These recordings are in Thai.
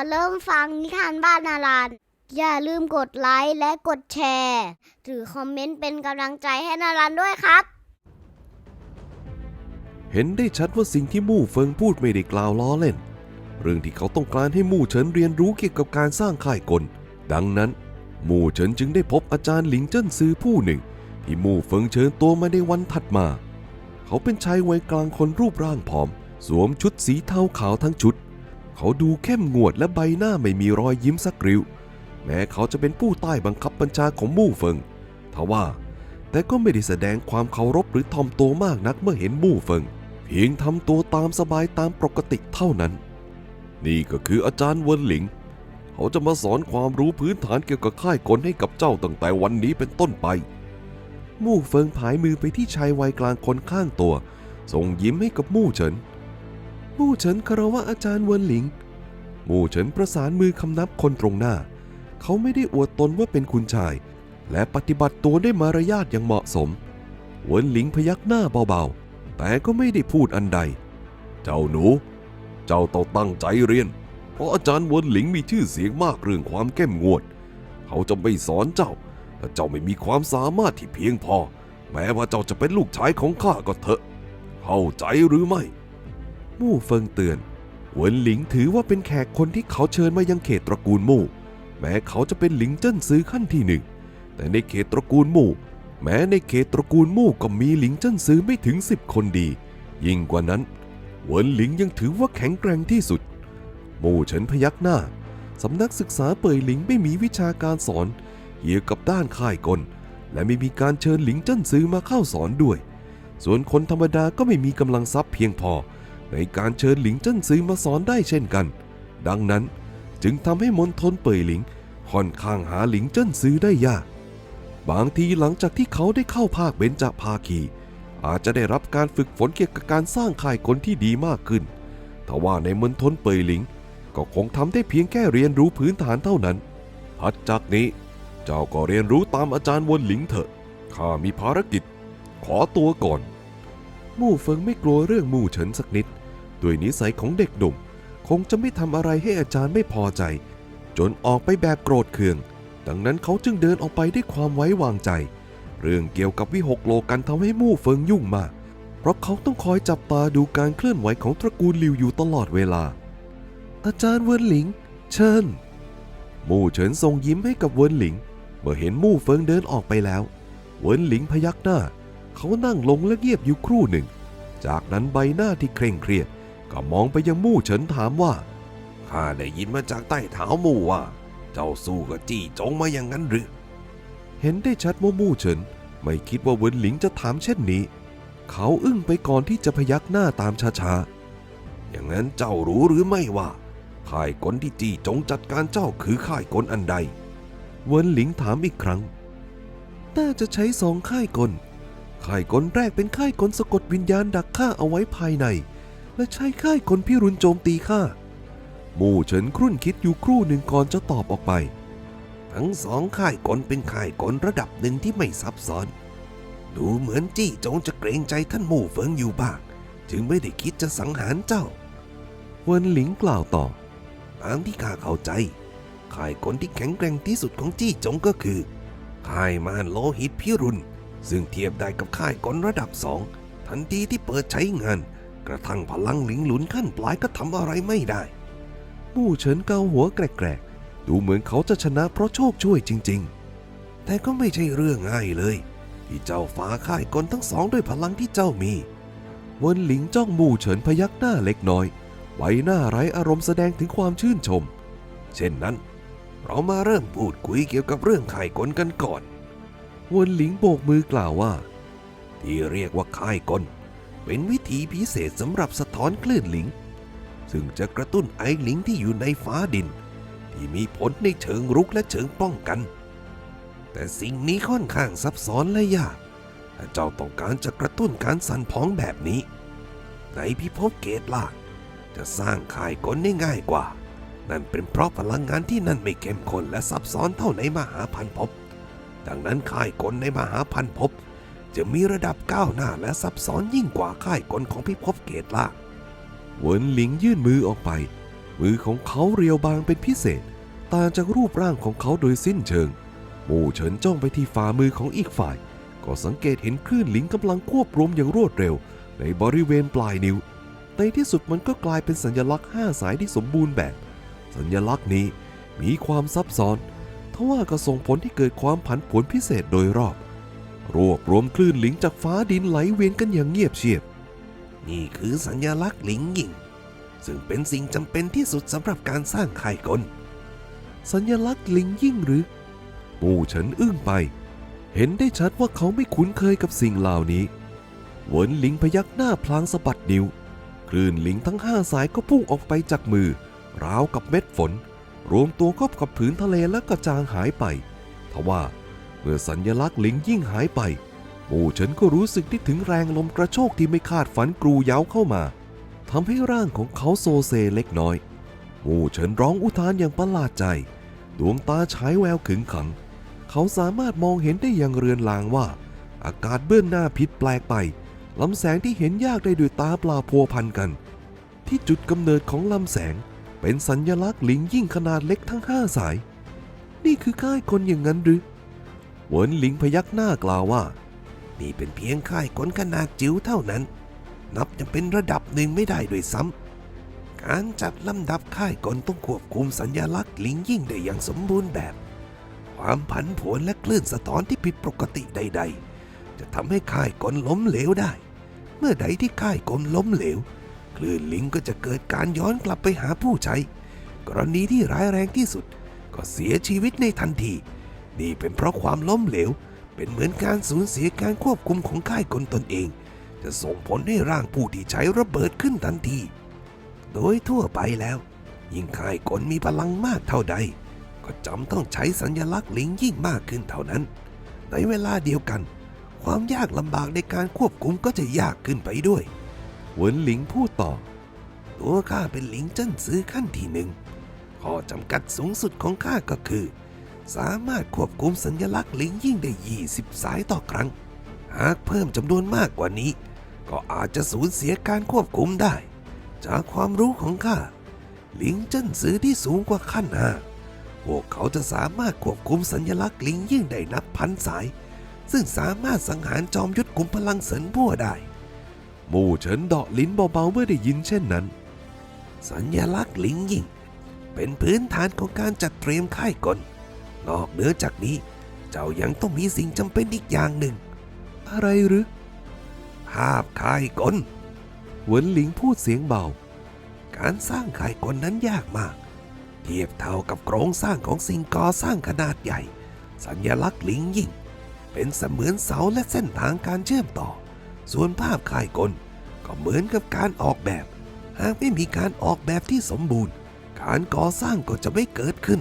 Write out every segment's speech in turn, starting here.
อเริ่มฟังนิทานบ้านนารันอย่าลืมกดไลค์และกดแชร์หรือคอมเมนต์เป็นกำลังใจให้นารันด้วยครับ เห็นได้ชัดว่าสิ่งที่มู่เฟิงพูดไม่ได้กล่าวล้อเล่น เรื่องที่เขาต้องการให้มู่เฉินเรียนรู้เกี่ยวกับการสร้างค่ายกล ดังนั้น มู่เฉินจึงได้พบอาจารย์หลิงเจิ้นซือผู้หนึ่ง ที่มู่เฟิงเชิญตัวมาในวันถัดมา เขาเป็นชายวัยกลางคนรูปร่างผอม สวมชุดสีเทาขาวทั้งชุด เขาดูเข้มงวดและใบหน้าไม่มีรอยยิ้มสักริ้ว แม้เขาจะเป็นผู้ใต้บังคับบัญชาของมู่เฟิงทว่า แต่ก็ไม่ได้แสดงความเคารพหรือทอมตัวมากนักเมื่อเห็นมู่เฟิง เพียงทำตัวตามสบายตามปกติเท่านั้น นี่ก็คืออาจารย์เวินหลิง เขาจะมาสอนความรู้พื้นฐานเกี่ยวกับค่ายกลให้กับเจ้าตั้งแต่วันนี้เป็นต้นไป มู่เฟิงผายมือไปที่ชายวัยกลางคนข้างตัวส่งยิ้มให้กับมู่เฉิน มู่เฉินคารวะอาจารย์เวินหลิง มู่เฉินประสานมือคำนับคนตรงหน้า เขาไม่ได้อวดตนว่าเป็นคุณชาย และปฏิบัติตัวด้วยมารยาทอย่างเหมาะสม เวินหลิงพยักหน้าเบาๆ แต่ก็ไม่ได้พูดอันใด เจ้าหนู เจ้าต้องตั้งใจเรียน เพราะอาจารย์เวินหลิงมีชื่อเสียงมากเรื่องความเข้มงวด เขาจะไม่สอนเจ้าถ้าเจ้าไม่มีความสามารถที่เพียงพอ แม้ว่าเจ้าจะเป็นลูกชายของข้าก็เถอะ เข้าใจหรือไม่ มู่เฟิงเตือนเหวินหลิงถือว่าเป็นแขกคนที่เขาเชิญมายังเขตตระกูลมู่แม้เขาจะเป็นหลิงเจิ้นซื้อขั้นที่หนึ่งแต่ในเขตตระกูลมู่แม้ในเขตตระกูลมู่ก็มีหลิงเจิ้นซื้อไม่ถึงสิบคนดี ยิ่งกว่านั้นเหวินหลิงยังถือว่าแข็งแกร่งที่สุด มู่เฉินพยักหน้าสำนักศึกษาเป่ยหลิงไม่มีวิชาการสอนเกี่ยวกับด้านค่ายกล และไม่มีการเชิญหลิงเจิ้นซื้อมาเข้าสอนด้วย ส่วนคนธรรมดาก็ไม่มีกำลังทรัพย์เพียงพอ ในการเชิญหลิงเจิ้นซือมาสอนได้เช่นกัน ดังนั้นจึงทำให้มณฑลเป่ยหลิงค่อนข้างหาหลิงเจิ้นซือได้ยาก บางทีหลังจากที่เขาได้เข้าภาคเบญจภาคี อาจจะได้รับการฝึกฝนเกี่ยวกับการสร้างค่ายกลที่ดีมากขึ้นทว่าในมณฑลเป่ยหลิง ก็คงทำได้เพียงแค่เรียนรู้พื้นฐานเท่านั้นถัดจากนี้เจ้าก็เรียนรู้ตามอาจารย์วนหลิงเถอะข้ามีภารกิจ ขอตัวก่อน มู่เฟิงไม่กลัวเรื่องมู่เฉินสักนิดด้วยนิสัยของเด็กหนุ่ม คงจะไม่ทำอะไรให้อาจารย์ไม่พอใจ จนออกไปแบบโกรธเคือง ดังนั้นเขาจึงเดินออกไปด้วยความไว้วางใจ เรื่องเกี่ยวกับวิหกโลกันทำให้มู่เฟิงยุ่งมาก เพราะเขาต้องคอยจับตาดูการเคลื่อนไหวของตระกูลลิวอยู่ตลอดเวลา อาจารย์เวินหลิง เชิญ มู่เฉินส่งยิ้มให้กับเวินหลิง เมื่อเห็นมู่เฟิงเดินออกไปแล้ว เวินหลิงพยักหน้า เขานั่งลงและเงียบอยู่ครู่หนึ่ง จากนั้นใบหน้าที่เคร่งเครียด ก็มองไปยังมู่เฉินถามว่า ข้าได้ยินมาจากใต้เท้ามู่ว่า เจ้าสู้กับจี้จงมาอย่างนั้นหรือ เห็นได้ชัดว่ามู่เฉิน ไม่คิดว่าเวินหลิงจะถามเช่นนี้ เขาอึ้งไปก่อนที่จะพยักหน้าตามช้าๆ อย่างนั้นเจ้ารู้หรือไม่ว่าค่ายกลที่จี้จงจัดการเจ้าคือค่ายกลอันใด เวินหลิงถามอีกครั้ง น่าจะใช้สองค่ายกล ค่ายกลแรกเป็นค่ายกลสะกดวิญญาณดักข้าเอาไว้ภายใน และใช้ค่ายกลพิรุณโจมตีข้ามู่เฉินครุ่นคิดอยู่ครู่หนึ่งก่อนจะตอบออกไป ทั้งสองค่ายกลเป็นค่ายกลระดับหนึ่งที่ไม่ซับซ้อน ดูเหมือนจี้จงจะเกรงใจท่านมู่เฟิงอยู่บ้าง จึงไม่ได้คิดจะสังหารเจ้าเวินหลิงกล่าวต่อตามที่ข้าเข้าใจค่ายกลที่แข็งแกร่งที่สุดของจี้จงก็คือค่ายมารโลหิตพิรุณ ซึ่งเทียบได้กับค่ายกลระดับสองทันทีที่เปิดใช้งาน กระทั่งพลังหลิงหลุนขั้นปลายก็ทำอะไรไม่ได้มู่เฉินเกาหัวแกรกๆดูเหมือนเขาจะชนะเพราะโชคช่วยจริง ๆ แต่ก็ไม่ใช่เรื่องง่ายเลย ที่เจ้าฟ้าค่ายกลทั้งสองด้วยพลังที่เจ้ามีเวินหลิงจ้องมู่เฉินพยักหน้าเล็กน้อย ไว้หน้าไร้อารมณ์แสดงถึงความชื่นชม เช่นนั้น เรามาเริ่มพูดคุยเกี่ยวกับเรื่องค่กลกันก่อน วนหลิงโบกมือกล่าวว่า ที่เรียกว่าค่ายกล เป็นวิธีพิเศษสำหรับสะท้อนคลื่นหลิง ซึ่งจะกระตุ้นไอหลิงที่อยู่ในฟ้าดิน ที่มีผลในเชิงรุกและเชิงป้องกัน แต่สิ่งนี้ค่อนข้างซับซ้อนและยากถ้าเจ้าต้องการจะกระตุ้นการสั่นพ้องแบบนี้ ในพิภพเกตล่างจะสร้างค่ายกลได้ง่ายกว่า นั่นเป็นเพราะพลังงานที่นั่นไม่เข้มข้นและซับซ้อนเท่าในมหาพันภพ ดังนั้นค่ายกลในมหาพันภพจะมีระดับก้าวหน้าและซับซ้อนยิ่งกว่าค่ายกลของพิภพเกตล่าเวินหลิงยื่นมือออกไป มือของเขาเรียวบางเป็นพิเศษ ต่างจากรูปร่างของเขาโดยสิ้นเชิงมู่เฉินจ้องไปที่ฝ่ามือของอีกฝ่าย ก็สังเกตเห็นคลื่นหลิงกำลังควบรวมอย่างรวดเร็ว ในบริเวณปลายนิ้ว ในที่สุดมันก็กลายเป็นสัญลักษณ์ห้าสายที่สมบูรณ์แบบ สัญลักษณ์นี้มีความซับซ้อน ว่าก็ส่งผลให้เกิดความผันผวนพิเศษโดยรอบ รวบรวมคลื่นหลิงจากฟ้าดินไหลเวียนกันอย่างเงียบเชียบ นี่คือสัญลักษณ์หลิงหยิ่ง ซึ่งเป็นสิ่งจำเป็นที่สุดสำหรับการสร้างค่กลสัญลักษณ์หลิงยิ่งหรือมู่เฉินอึ้งไป เห็นได้ชัดว่าเขาไม่คุ้นเคยกับสิ่งเหล่านี้เหวินหลิงพยักหน้าพลางสะบัดนิ้ว คลื่นหลิงทั้งห้าสายก็พุ่งออกไปจากมือ ราวกับเม็ดฝน รวมตัวเข้ากับผืนทะเลแล้วก็จางหายไป ทว่าเมื่อสัญลักษณ์หลิงยิ่งหายไป หมู่เฉินก็รู้สึกได้ถึงแรงลมกระโชกที่ไม่คาดฝันกรูเย้าเข้ามาทำให้ร่างของเขาโซเซเล็กน้อย หมู่เฉินร้องอุทานอย่างประหลาดใจ ดวงตาฉายแววขึงขัง เขาสามารถมองเห็นได้อย่างเรือนลางว่า อากาศเบื้องหน้าผิดแปลกไปลำแสงที่เห็นยากได้ด้วยตาปลาพัวพันกัน ที่จุดกำเนิดของลำแสง เป็นสัญลักษณ์ลิงยิ่งขนาดเล็กทั้งห้าสาย นี่คือค่ายคนอย่างนั้นหรือเหวินหลิงพยักหน้ากล่าวว่า นี่เป็นเพียงค่ายกลขนาดจิ๋วเท่านั้น นับจะเป็นระดับหนึ่งไม่ได้ด้วยซ้ำการจัดลำดับค่ายกลต้องควบคุมสัญลักษณ์หลิงยิ่งได้อย่างสมบูรณ์แบบ ความผันผวนและคลื่นสะท้อนที่ผิดปกติใด ๆ จะทำให้ค่ายกลล้มเหลวได้ เมื่อใดที่ค่ายกลล้มเหลว คลื่นลิงก็จะเกิดการย้อนกลับไปหาผู้ใช้ กรณีที่ร้ายแรงที่สุด ก็เสียชีวิตในทันที นี่เป็นเพราะความล้มเหลว เป็นเหมือนการสูญเสียการควบคุมของค่ายกลตนเอง จะส่งผลให้ร่างผู้ที่ใช้ระเบิดขึ้นทันที โดยทั่วไปแล้ว ยิ่งค่ายกลมีพลังมากเท่าใด ก็จำต้องใช้สัญลักษณ์ลิงยิ่งมากขึ้นเท่านั้น ในเวลาเดียวกัน ความยากลำบากในการควบคุมก็จะยากขึ้นไปด้วย หวนหลิงพูดต่อ ตัวข้าเป็นหลิงเจิ้นซื้อขั้นที่หนึ่งข้อจำกัดสูงสุดของข้าก็คือ สามารถควบคุมสัญลักษณ์ลิงยิ่งได้ 20 สายต่อครั้ง หากเพิ่มจำนวนมากกว่านี้ ก็อาจจะสูญเสียการควบคุมได้ จากความรู้ของข้าหลิงเจิ้นซื้อที่สูงกว่าขั้นห้าพวกเขาจะสามารถควบคุมสัญลักษณ์ลิงยิ่งได้นับพันสาย ซึ่งสามารถสังหารจอมยุทธกุมพลังเสรินบัวได้ มู่เฉินเดาะลิ้นเบาๆเมื่อได้ยินเช่นนั้น สัญลักษณ์ลิงยิ่ง เป็นพื้นฐานของการจัดเตรียมค่ายกลนอกเหนือจากนี้ เจ้ายังต้องมีสิ่งจำเป็นอีกอย่างหนึ่ง อะไรหรือภาพค่ายกลเหวินหลิงพูดเสียงเบา การสร้างค่ายกลนั้นยากมาก เทียบเท่ากับโครงสร้างของสิ่งก่อสร้างขนาดใหญ่ สัญลักษณ์ลิงยิ่ง เป็นเสมือนเสาและเส้นทางการเชื่อมต่อ ส่วนภาพค่ายกลก็เหมือนกับการออกแบบ หากไม่มีการออกแบบที่สมบูรณ์ การก่อสร้างก็จะไม่เกิดขึ้น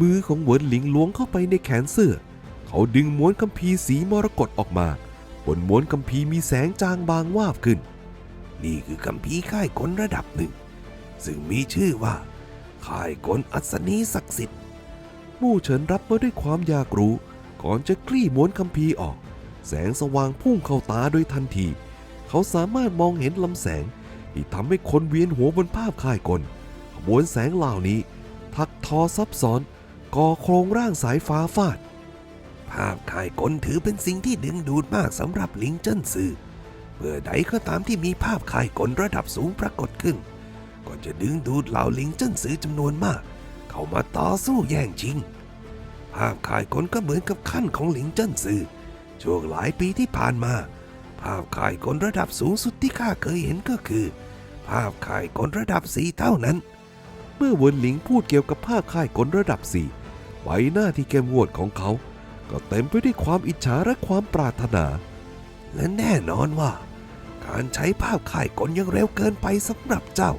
มือของเหวินหลิงล้วงเข้าไปในแขนเสื้อ เขาดึงม้วนคัมภีร์สีมรกตออกมา บนม้วนคัมภีร์มีแสงจางบางวาบขึ้น นี่คือคัมภีร์ค่ายกลระดับหนึ่ง ซึ่งมีชื่อว่าค่ายกลอัศนีศักดิ์สิทธิ์มู่เฉินรับมาด้วยความอยากรู้ ก่อนจะคลี่ม้วนคัมภีร์ออก แสงสว่างพุ่งเข้าตาโดยทันที เขาสามารถมองเห็นลำแสง ที่ทำให้คนเวียนหัวบนภาพค่ายกลขบวนแสงเหล่านี้ ทักทอซับซ้อน ก่อโครงร่างสายฟ้าฟาด ภาพค่ายกลถือเป็นสิ่งที่ดึงดูดมากสำหรับลิงเจิ้นซือเมื่อใดก็ตามที่มีภาพค่ายกลระดับสูงปรากฏขึ้น ก็จะดึงดูดเหล่าลิงเจิ้นซือจำนวนมาก เข้ามาต่อสู้แย่งชิง ภาพค่ายกลก็เหมือนกับขั้นของลิงเจิ้นซือ ช่วงหลายปีที่ผ่านมา ภาพค่ายกลระดับสูงสุดที่ข้าเคยเห็นก็คือ ภาพค่ายกลระดับสีเท่านั้น เมื่อวนหลิงพูดเกี่ยวกับภาพค่ายกลระดับสี่ใบหน้าที่เข้มงวดของเขา ก็เต็มไปด้วยความอิจฉาและความปรารถนา และแน่นอนว่า การใช้ภาพค่ายกลยังเร็วเกินไปสำหรับเจ้า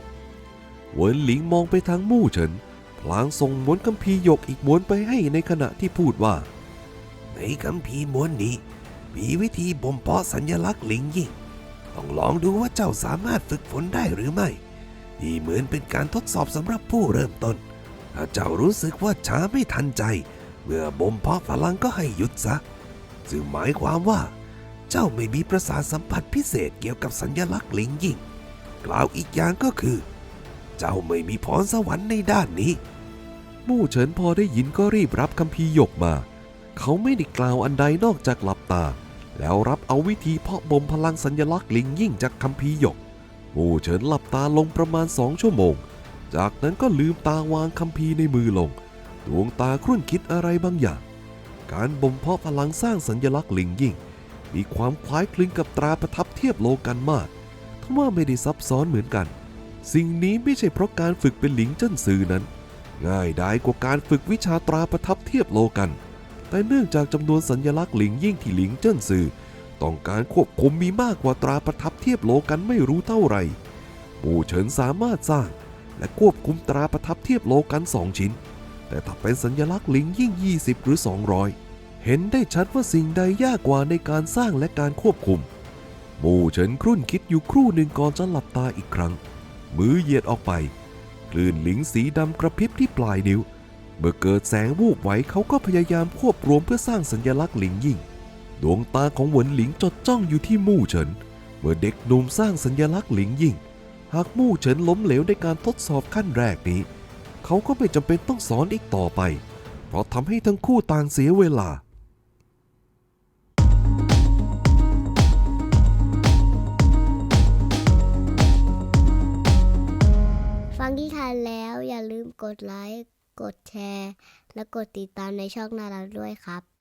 เวินหลิงมองไปทางมู่เฉินพลางส่งม้วนคัมภีร์หยกอีกม้วนไปให้ในขณะที่พูดว่า ในคัมภีร์ม้วนนี้ มีวิธีบ่มเพาะสัญลักษณ์ลิงยิ่ง ต้องลองดูว่าเจ้าสามารถฝึกฝนได้หรือไม่นี่เหมือนเป็นการทดสอบสำหรับผู้เริ่มต้น ถ้าเจ้ารู้สึกว่าช้าไม่ทันใจ เมื่อบ่มเพาะพลังก็ให้หยุดซะ ซึ่งหมายความว่า เจ้าไม่มีประสาทสัมผัสพิเศษเกี่ยวกับสัญลักษณ์ลิงยิ่ง กล่าวอีกอย่างก็คือ เจ้าไม่มีพรสวรรค์ในด้านนี้ มู่เฉินพอได้ยินก็รีบรับคัมภีร์หยกมา เขาไม่ได้กล่าวอันใดนอกจากหลับตา แล้วรับเอาวิธีเพาะบ่มพลังสัญลักษณ์ลิงยิ่งจากคัมภีหยกมู่เฉินหลับตาลงประมาณสองชั่วโมง จากนั้นก็ลืมตาวางคัมภีในมือลง ดวงตาครุ่นคิดอะไรบางอย่าง การบ่มเพาะพลังสร้างสัญลักษณ์ลิงยิ่ง มีความคล้ายคลึงกับตราประทับเทียบโลกันมากทว่าไม่ได้ซับซ้อนเหมือนกัน สิ่งนี้ไม่ใช่เพราะการฝึกเป็นหลิงเจิ้นซือนั้น ง่ายได้กว่าการฝึกวิชาตราประทับเทียบโลกัน แต่เนื่องจากจำนวนสัญลักษณ์หลิงยิ่งที่หลิงเจิ้นซือต้องการควบคุมมีมากกว่าตราประทับเทียบโลกันไม่รู้เท่าไหร่ปู่เฉินสามารถสร้าง และควบคุมตราประทับเทียบโลกันสองชิ้น แต่ถ้าเป็นสัญลักษณ์หลิงยิ่ง 20 หรือ 200 เห็นได้ชัดว่าสิ่งใดยากกว่าในการสร้างและการควบคุม หมู่เฉินครุ่นคิดอยู่ครู่หนึ่งก่อนจะหลับตาอีกครั้ง มือเหยียดออกไป คลื่นหลิงสีดำกระพริบที่ปลายนิ้ว เมื่อเกิดแสงวูบไหวเขาก็พยายามควบรวมเพื่อสร้างสัญลักษณ์หลิงยิ่ง ดวงตาของหวนหลิงจดจ้องอยู่ที่มู่เฉิน เมื่อเด็กหนุ่มสร้างสัญลักษณ์หลิงยิ่ง หากมู่เฉินล้มเหลวในการทดสอบขั้นแรกนี้ เขาก็ไม่จำเป็นต้องสอนอีกต่อไป เพราะทำให้ทั้งคู่ต่างเสียเวลาฟังที่ทานแล้วอย่าลืมกดไลค์ กดแชร์ และกดติดตามในช่องนาราด้วยครับ